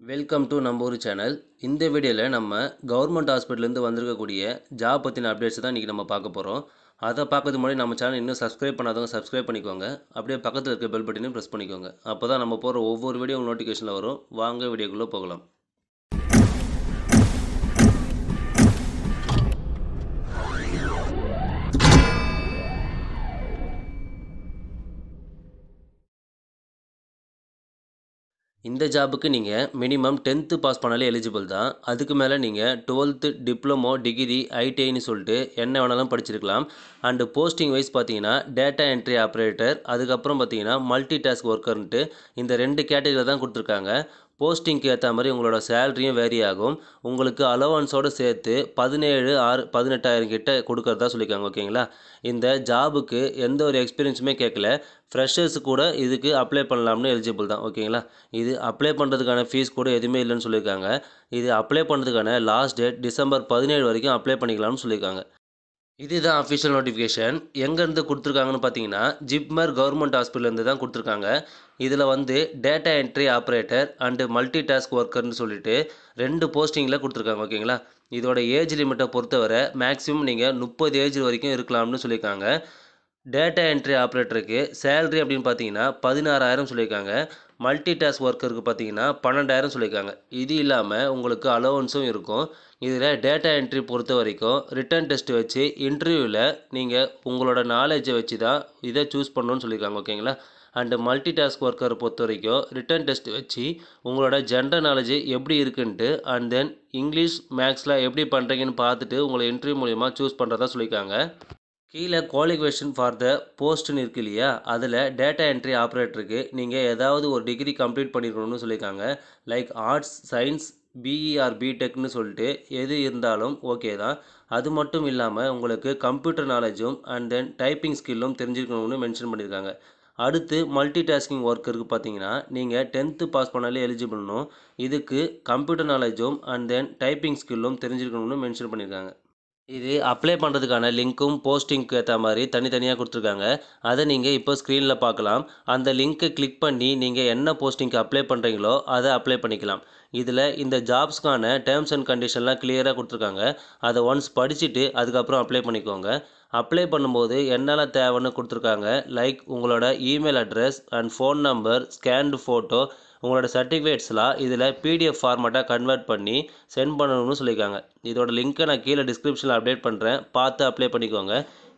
Welcome to நம்ம ஊர் channel இந்த வீடியோவில் நம்ம கவர்மெண்ட் ஹாஸ்பிட்டலேருந்து வந்திருக்கக்கூடிய ஜாப் பற்றின அப்டேட்ஸ் தான் இன்றைக்கி நம்ம பார்க்க போகிறோம் அதை பார்க்கறதுக்கு முன்னாடி நம்ம சேனல் இன்னும் சப்ஸ்கிரைப் பண்ணாதவங்க சப்ஸ்கிரைப் பண்ணிக்கோங்க. அப்படியே பக்கத்தில் இருக்க பெல் பட்டனையும் ப்ரெஸ் பண்ணிக்கோங்க. அப்போ தான் நம்ம போகிற ஒவ்வொரு வீடியோ நோட்டிஃபிகேஷனில் வரும். வாங்க வீடியோக்குள்ளே போகலாம். இந்த ஜாபுக்கு நீங்கள் மினிமம் டென்த்து பாஸ் பண்ணாலே எலிஜிபிள் தான். அதுக்கு மேலே நீங்கள் டுவெல்த்து டிப்ளமோ டிகிரி ஐடிஐன்னு சொல்லிட்டு என்ன வேணாலும் படிச்சிருக்கலாம். அண்டு போஸ்டிங் வைஸ் பார்த்தீங்கன்னா டேட்டா என்ட்ரி ஆப்ரேட்டர் அதுக்கப்புறம் பார்த்தீங்கன்னா மல்டி டாஸ்க் ஒர்க்கர்ன்ட்டு இந்த ரெண்டு கேட்டகரியில் தான் கொடுத்துருக்காங்க. போஸ்டிங்க்கு ஏற்ற மாதிரி உங்களோட சேலரியும் வேரி ஆகும். உங்களுக்கு அலவன்ஸோடு சேர்த்து பதினேழு ஆறு பதினெட்டாயிரம் கிட்ட கொடுக்கறதா சொல்லியிருக்காங்க ஓகேங்களா? இந்த ஜாபுக்கு எந்த ஒரு எக்ஸ்பீரியன்ஸுமே கேட்கல. ஃப்ரெஷர்ஸ் கூட இதுக்கு அப்ளை பண்ணலாம்னு எலிஜிபிள் தான் ஓகேங்களா? இது அப்ளை பண்ணுறதுக்கான ஃபீஸ் கூட எதுவுமே இல்லைன்னு சொல்லியிருக்காங்க. இது அப்ளை பண்ணுறதுக்கான லாஸ்ட் டேட் டிசம்பர் பதினேழு வரைக்கும் அப்ளை பண்ணிக்கலாம்னு சொல்லியிருக்காங்க. இதுதான் அஃபிஷியல் நோட்டிஃபிகேஷன் எங்கேருந்து கொடுத்துருக்காங்கன்னு பார்த்தீங்கன்னா ஜிப்மர் கவர்மெண்ட் ஹாஸ்பிட்டல்லேருந்து தான் கொடுத்துருக்காங்க. இதில் வந்து data entry operator and multi task ஒர்க்கர்னு சொல்லிட்டு ரெண்டு போஸ்டிங்கில் கொடுத்துருக்காங்க ஓகேங்களா? இதோட ஏஜ் லிமிட்டை பொறுத்தவரை மேக்ஸிமம் நீங்கள் முப்பது ஏஜ் வரைக்கும் இருக்கலாம்னு சொல்லியிருக்காங்க. டேட்டா என்ட்ரி ஆப்ரேட்டருக்கு சேலரி அப்படின்னு பார்த்தீங்கன்னா பதினாறாயிரம் சொல்லியிருக்காங்க. மல்டி டாஸ்க் ஒர்க்கருக்கு பார்த்தீங்கன்னா பன்னெண்டாயிரம் சொல்லியிருக்காங்க. இது இல்லாமல் உங்களுக்கு அலோவன்ஸும் இருக்கும். இதில் டேட்டா என்ட்ரி பொறுத்த வரைக்கும் ரிட்டன் டெஸ்ட் வச்சு இன்டர்வியூவில் நீங்கள் உங்களோட நாலேஜை வச்சு தான் இதை சூஸ் பண்ணணும்னு சொல்லியிருக்காங்க. ஓகேங்களா அண்டு மல்டி டாஸ்க் ஒர்க்கரை பொறுத்த வரைக்கும் ரிட்டன் டெஸ்ட் வச்சு உங்களோட ஜென்ரல் நாலேஜ் எப்படி இருக்குன்ட்டு அண்ட் தென் இங்கிலீஷ் மேக்ஸில் எப்படி பண்ணுறீங்கன்னு பார்த்துட்டு உங்களை இன்டர்வியூ மூலிமா சூஸ் பண்ணுறதா சொல்லியிருக்காங்க. கீழே குவாலிஃபிகேஷன் ஃபார் த போஸ்ட்னு இருக்கு இல்லையா? அதில் டேட்டா என்ட்ரி ஆப்ரேட்டருக்கு நீங்கள் ஏதாவது ஒரு டிகிரி கம்ப்ளீட் பண்ணியிருக்கணும்னு சொல்லியிருக்காங்க. Like arts science BE or பிடெக்னு சொல்லிட்டு எது இருந்தாலும் ஓகே தான். அது மட்டும் இல்லாமல் உங்களுக்கு கம்ப்யூட்டர் நாலேஜும் அண்ட் தென் டைப்பிங் ஸ்கில்லும் தெரிஞ்சிருக்கணும்னு மென்ஷன் பண்ணியிருக்காங்க. அடுத்து மல்டி டாஸ்கிங் ஒர்க் இருக்குது பார்த்தீங்கன்னா நீங்கள் டென்த்து பாஸ் பண்ணாலே எலிஜிபிள்னும் இதுக்கு கம்ப்யூட்டர் நாலேஜும் அண்ட் தென் டைப்பிங் ஸ்கில்லும் தெரிஞ்சிருக்கணும்னு மென்ஷன் பண்ணியிருக்காங்க. இது அப்ளை பண்ணுறதுக்கான லிங்க்கும் போஸ்டிங்க்கு ஏற்ற மாதிரி தனித்தனியாக கொடுத்துருக்காங்க. அதை நீங்கள் இப்போ ஸ்க்ரீனில் பார்க்கலாம். அந்த லிங்க்கை கிளிக் பண்ணி நீங்கள் என்ன போஸ்டிங்க்கு அப்ளை பண்ணுறீங்களோ அதை அப்ளை பண்ணிக்கலாம். இதில் இந்த ஜாப்ஸ்க்கான டேர்ம்ஸ் அண்ட் கண்டிஷன்லாம் கிளியராக கொடுத்துருக்காங்க. அதை ஒன்ஸ் படிச்சுட்டு அதுக்கப்புறம் அப்ளை பண்ணிக்கோங்க. அப்ளை பண்ணும்போது என்னென்ன தேவைன்னு கொடுத்துருக்காங்க? லைக் உங்களோட email address and phone number scanned photo உங்களோட சர்டிஃபிகேட்ஸ்லாம் இதில் பிடிஎஃப் ஃபார்மேட்டாக கன்வெர்ட் பண்ணி சென்ட் பண்ணணும்னு சொல்லியிருக்காங்க. இதோட லிங்க்கை நான் கீழே டிஸ்கிரிப்ஷனில் அப்டேட் பண்ணுறேன் பார்த்து அப்ளை பண்ணிக்கோங்க.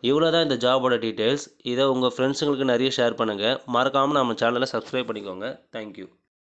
இவ்வளோ தான் இந்த ஜாபோட டீட்டெயில்ஸ் இதை உங்கள் ஃப்ரெண்ட்ஸுங்களுக்கு நிறைய ஷேர் பண்ணுங்கள் மறக்காமல் நம்ம சேனலை சப்ஸ்கிரைப் பண்ணிக்கோங்க. தேங்க்யூ